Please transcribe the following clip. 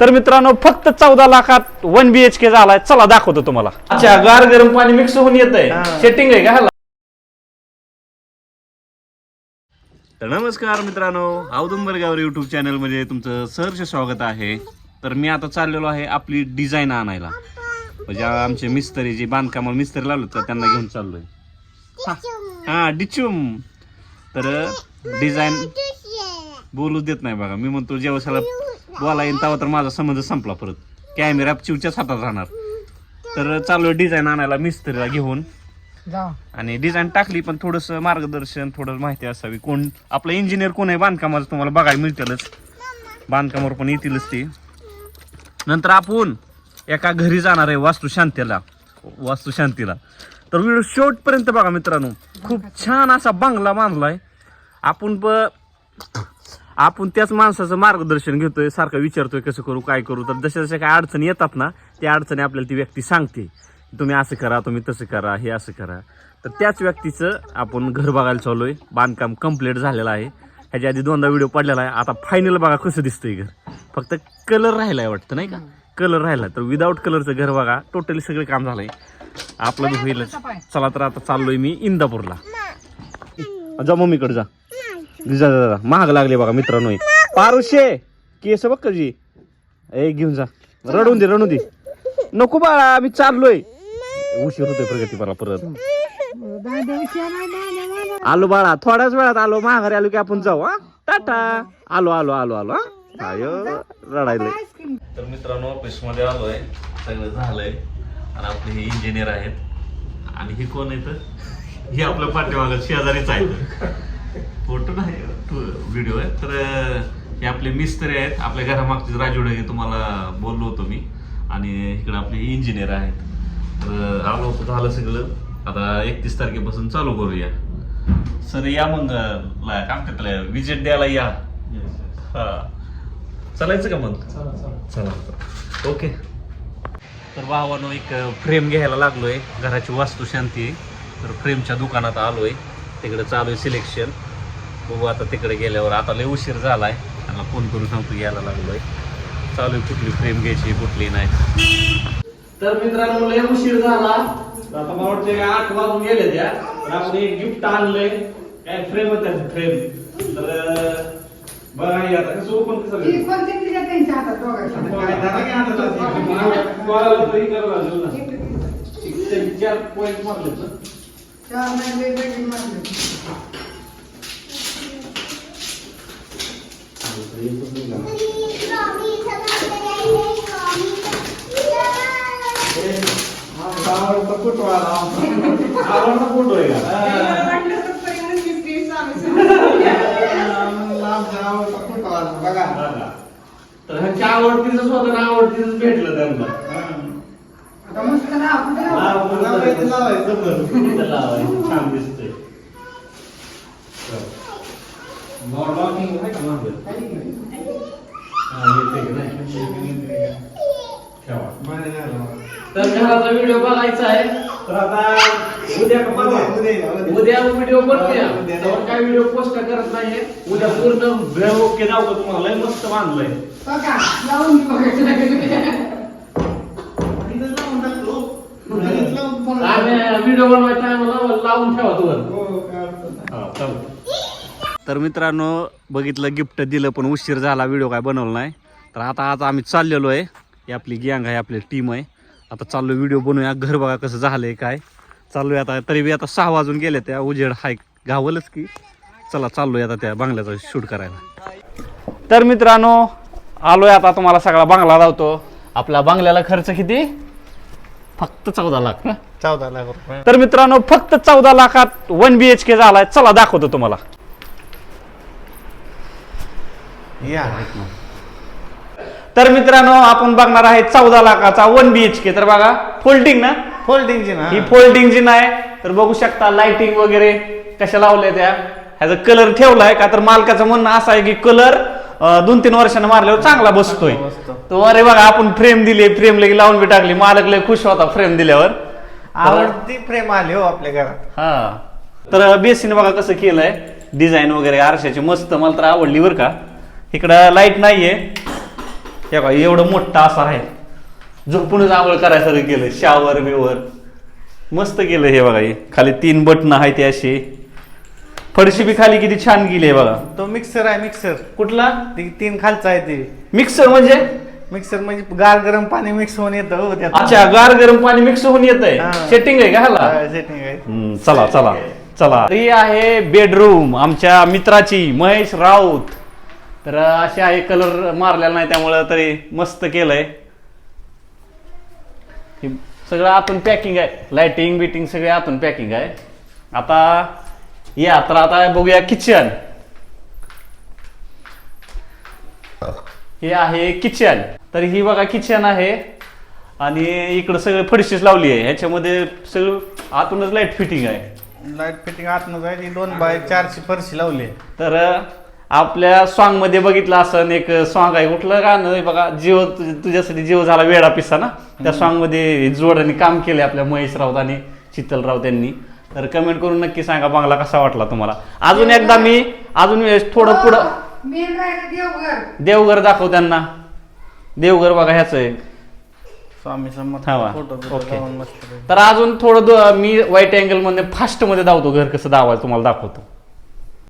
तर मित्रांनो फक्त चौदा लाखात वन बी एच के झालाय. चला दाखवतो तुम्हाला. अच्छा गार गरम पाणी मिक्स होऊन येत आहे सेटिंग आहे का ह्याला? तर नमस्कार मित्रांनो औदुंबरगावर युट्यूब चॅनलमध्ये तुमचं सहर्ष स्वागत आहे. तर मी आता चाललेलो आहे आपली डिझाईन आणायला. म्हणजे आमचे मिस्त्री जे बांधकामाला मिस्त्री लावलं तर त्यांना घेऊन चाललोय. हा. हा डिचुम तर डिझाईन बोलूच देत नाही बघा. मी म्हणतो जेव्हा बोला येईन तेव्हा तर माझा संबंध संपला परत. कॅमेरा चिवच्याच हातात राहणार. तर चालू डिझाईन आणायला मिस्त्रीला घेऊन. आणि डिझाईन टाकली पण थोडस मार्गदर्शन थोडं माहिती असावी. कोण आपलं इंजिनियर कोण आहे बांधकामाचं तुम्हाला बघायला मिळतीलच. बांधकामावर पण येतीलच ते. नंतर आपण एका घरी जाणार आहे वास्तुशांतीला वास्तुशांतीला तर व्हिडिओ शेवटपर्यंत बघा मित्रांनो. खूप छान असा बंगला बांधलाय. आपण ब आपण त्याच माणसाचं मार्गदर्शन घेतोय सारखं विचारतोय कसं करू काय करू. तर जशा जशा काय अडचणी येतात ना त्या अडचणी आपल्याला ती व्यक्ती सांगते. तुम्ही असं करा तुम्ही तसं करा हे असं करा. तर त्याच व्यक्तीचं आपण घर बघायला चालू आहे बांधकाम कंप्लीट झालेलं आहे. ह्याच्या आधी दोनदा व्हिडिओ पडलेला आहे. आता फायनल बघा कसं दिसतंय घर. फक्त कलर राहिला आहे वाटतं नाही का? कलर राहिला तर विदाऊट कलरचं घर बघा टोटली सगळं काम झालंय. आपलं होईलच. चला तर आता चाललोय मी इंदापूरला. जा मम्मीकडे जा. जा जा जा. महाग लागले बघा मित्रांनो पारुशे केस बघ कशी. ए घेऊन जा. रडून दे रडून दे. नको बाळा मी चाललोय. उशीर होतोय प्रगती मला परत. आलो बाळा थोड्याच वेळात आलो. महागारी आलो की आपण जाऊ हा? टाटा. आलो आलो आलो आलो हा? आयो रडायलंय. तर मित्रांनो ऑफिसमध्ये आलोय. सगळं झालंय. आणि आपले हे इंजिनियर आहेत. आणि हे कोण आहे हे आपल्या पाठीमागं शेजारीच आहेत. फोटो नाही व्हिडिओ आहे. तर हे आपले मिस्त्री आहेत. आपल्या घरामागचे राजूडे तुम्हाला बोललो होतो मी. आणि इकडे आपले इंजिनियर आहेत. तर आलो होतो झालं सगळं. आता एकतीस तारखेपासून चालू करूया. सर या मग ला- काय म्हणतात विजिट द्यायला या. हा. चालायचं का मग? चला ओके तर भावानं एक फ्रेम घ्यायला लागलोय. घराची वास्तू शांती आहे. तर फ्रेमच्या दुकानात आलोय. तिकडे चालू आहे सिलेक्शन बघू आता तिकडे गेल्यावर. आता लय उशीर झालाय. त्यांना फोन करून सांगतो यायला लागलोय. चालू आहे कुठली फ्रेम घ्यायची कुठली नाही. तर मित्रांनो लय उशीर झाला. आता मला वाटतं काय आठ वाजून गेले त्या. तर आपण एक गिफ्ट आणलंय. काय फ्रेम होत्या फ्रेम तर हे आता कसं ओपन कसं. काय झालं की आता? कोणाला तरी करावं लागेल ना. एक- चार चार नाही वेगवेगळी आवडता आवडता आला बघा तर ह्यांच्या आवडतीच स्वतः आवडतीच भेटलं त्यांना आता मस्त नाव कुठे नाव? नाव पण लावायचं. छान दिसतंय? हा. तर घराचा व्हिडिओ बघायचा आहे. तर आता उद्या का परवा? उद्या, उद्या, उद्या. उद्या व्हिडिओ बनवूया. त्यावर काय व्हिडिओ पोस्ट करत नाहीये. उद्या पूर्ण ओके जाऊ का तुम्हाला. लय मस्त बांधलंय. बघा, लावून बघायचं. लावून ठेवा हो. तर मित्रांनो बघितलं गिफ्ट दिलं पण उशीर झाला व्हिडिओ काय बनवला नाही. तर आता आता आम्ही चाललेलो आहे. ही आपली गँग आहे आपली टीम आहे. आता चाललो व्हिडिओ बनवूया. घर बघा कसं झालंय काय. चाललोय आता तरी बी आता सहा वाजून गेले त्या उजेड हाय. गावलच की. चला चाललोय आता त्या बंगल्याचा शूट करायला. तर मित्रांनो आलोय आता तुम्हाला सगळा बंगला लावतो. आपल्या बंगल्याला खर्च किती? फक्त चौदा लाख. ना चौदा लाख रुपये. तर मित्रांनो फक्त चौदा लाखात वन बी एच के झालाय. चला दाखवतो तुम्हाला. या. तर मित्रांनो आपण बघणार आहे चौदा लाखाचा वन बी एच के तर बघा फोल्डिंग ना? फोल्डिंगची ना. ही फोल्डिंग जी नाही. तर बघू शकता लाइटिंग वगैरे कशा लावल्या त्या. ह्याचा कलर ठेवलाय का? तर मालकाचं म्हणणं असं आहे की कलर दोन तीन वर्षानं मारल्यावर चांगला बसतोय. बसतो. तो अरे बघा आपण फ्रेम दिली फ्रेम लगे लावून बी टाकली. मालक लय खुश होता फ्रेम दिल्यावर. आवडती प्रेम आली हो आपल्या घरात. हा. तर बेसिन बघा कसं केलंय. डिझाईन वगैरे आरशाची मस्त मला तर आवडली बरं का. इकडं लाइट नाहीये. हे बघा एवढं मोठं असं आहे. झोपूनच आंघोळ करायसारखं केलं शावर बिवर. मस्त केलं हे बघा हे. खाली तीन बटणं आहेत ते अशी. फडशी बी खाली किती छान गेली आहे बघा. तो मिक्सर आहे मिक्सर कुठला? ती तीन खालचा आहे ते. मिक्सर म्हणजे? मिक्सर म्हणजे गार गरम पाणी मिक्स होऊन येतं हो त्यात अच्छा गार गरम पाणी मिक्स होऊन येत आहे हा. सेटिंग आहे का ह्याला? सेटिंग आहे. हम्म, चला चला चला. ही आहे बेडरूम आमच्या मित्राची महेश राऊत. तर असे आहे कलर मारलेला नाही त्यामुळं तरी मस्त केलंय. हे सगळं आतून पॅकिंग आहे. लाइटिंग बिटिंग सगळे आतून पॅकिंग आहे. आता या तर आता बघूया किचन हे आहे किचन तर ही बघा किचन आहे आणि इकडं सगळं फडशीच लावली आहे. ह्याच्यामध्ये सगळं आतूनच लाइट फिटिंग आहे. लाइट फिटिंग आतनं जायची दोन बाय चारशे फरशी लावली आहे. तर आपल्या सॉन्गमध्ये बघितलं असं एक सॉन्ग आहे. कुठलं गाणं? आहे बघा जीव तुझ- तुझ्यासाठी जीव झाला वेडा पिसा ना? त्या सॉन्गमध्ये जोडाने काम केले आपल्या महेश राऊत आणि शीतल राऊत यांनी. तर कमेंट करून नक्की सांगा बंगला कसा वाटला तुम्हाला. अजून एकदा मी अजून वेळेस थोडं पुढं मेन राहिलं देवघर. देवघर दाखव त्यांना. देवघर बघा ह्याच आहे स्वामी समर्थ हा वा. ओके. तर अजून थोडं दो- मी वाईट अँगलमध्ये फास्टमध्ये धावतो घर कसं धावायचं तुम्हाला दाखवतो